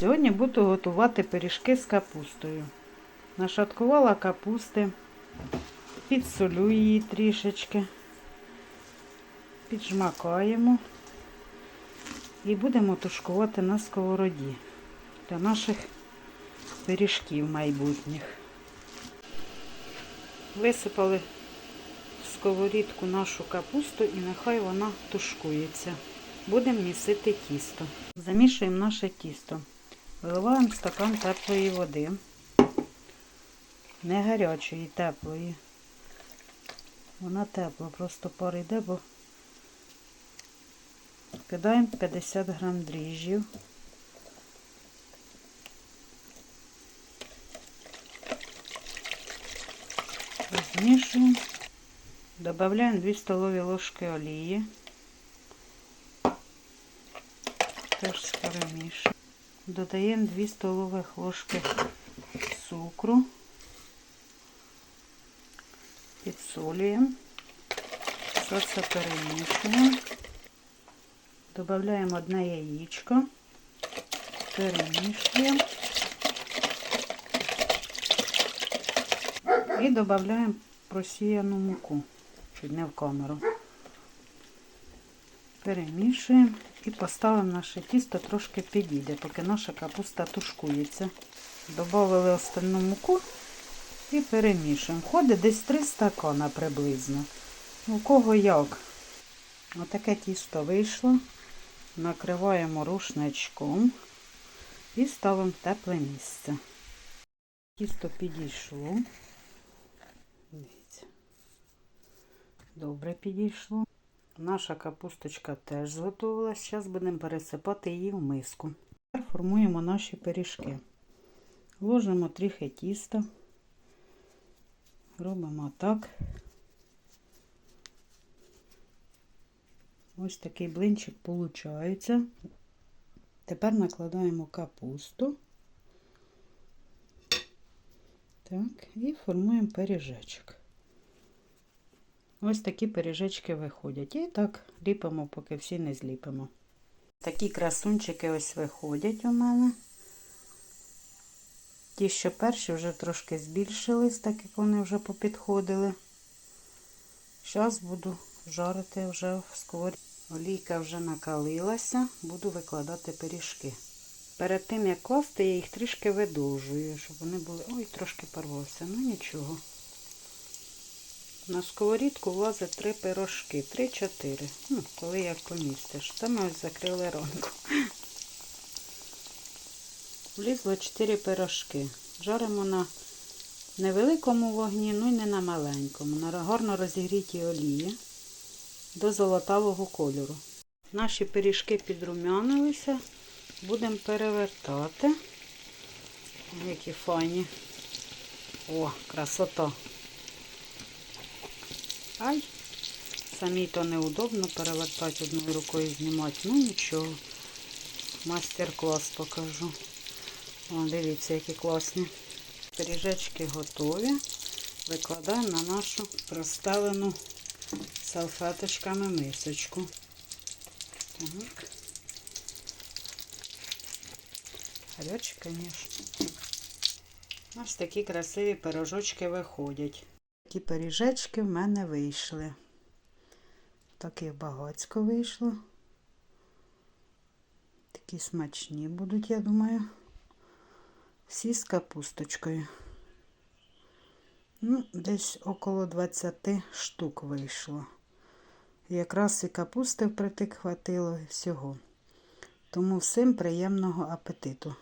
Сьогодні буду готувати пиріжки з капустою. Нашаткувала капусти, підсолю її трішечки, піджмакаємо і будемо тушкувати на сковороді для наших пиріжків майбутніх. Висипали в сковорідку нашу капусту і нехай вона тушкується. Будемо місити тісто. Замішуємо наше тісто. Виливаємо стакан теплої води. Не гарячої, теплої. Вона тепла, просто пар йде, бо кидаємо 50 грам дріжджів. Розмішуємо. Добавляємо 2 столові ложки олії. Теж перемішуємо. Додаємо 2 столових ложки цукру. Підсолюємо. Все це перемішуємо. Додаємо одне яєчко. Перемішуємо. І додаємо просіяну муку. Чуть не в камеру. Перемішуємо і поставимо наше тісто трошки підійде, поки наша капуста тушкується. Добавили остальну муку і перемішуємо. Входить десь 3 стакана приблизно. У кого як. Отаке тісто вийшло. Накриваємо рушничком і ставимо в тепле місце. Тісто підійшло. Дивіться. Добре підійшло. Наша капусточка теж зготувалась. Зараз будемо пересипати її в миску. Тепер формуємо наші пиріжки. Ложимо трохи тіста. Робимо так. Ось такий блинчик виходить. Тепер накладаємо капусту. Так, і формуємо пиріжечок. Ось такі пиріжечки виходять. І так ліпимо, поки всі не зліпимо. Такі красунчики ось виходять у мене. Ті, що перші, вже трошки збільшились, так як вони вже попідходили. Зараз буду жарити вже в. Олійка вже накалилася, буду викладати пиріжки. Перед тим, як класти, я їх трішки видовжую, щоб вони були... Ой, трошки порвався, ну нічого. На сковорідку влазить три пирожки, три-чотири. Ну, коли як помістиш. Це ми ось закрили ранку. Влізло 4 пирожки. Жаримо на невеликому вогні, ну і не на маленькому. На гарно розігрітій олії до золотавого кольору. Наші пиріжки підрумянилися. Будемо перевертати. Які файні. О, красота. Ай, самі то неудобно перевертати одною рукою знімати. Ну нічого. Мастер-клас покажу. О, дивіться, які класні. Пиріжечки готові. Викладаємо на нашу проставлену салфеточками мисочку. Так. Гарячі, звісно. Ось такі красиві пирожочки виходять. Такі пиріжечки в мене вийшли. Таке багацько вийшло. Такі смачні будуть, я думаю. Всі з капусточкою. Ну, десь около 20 штук вийшло. Якраз і капусти впритик хватило всього. Тому всім приємного апетиту.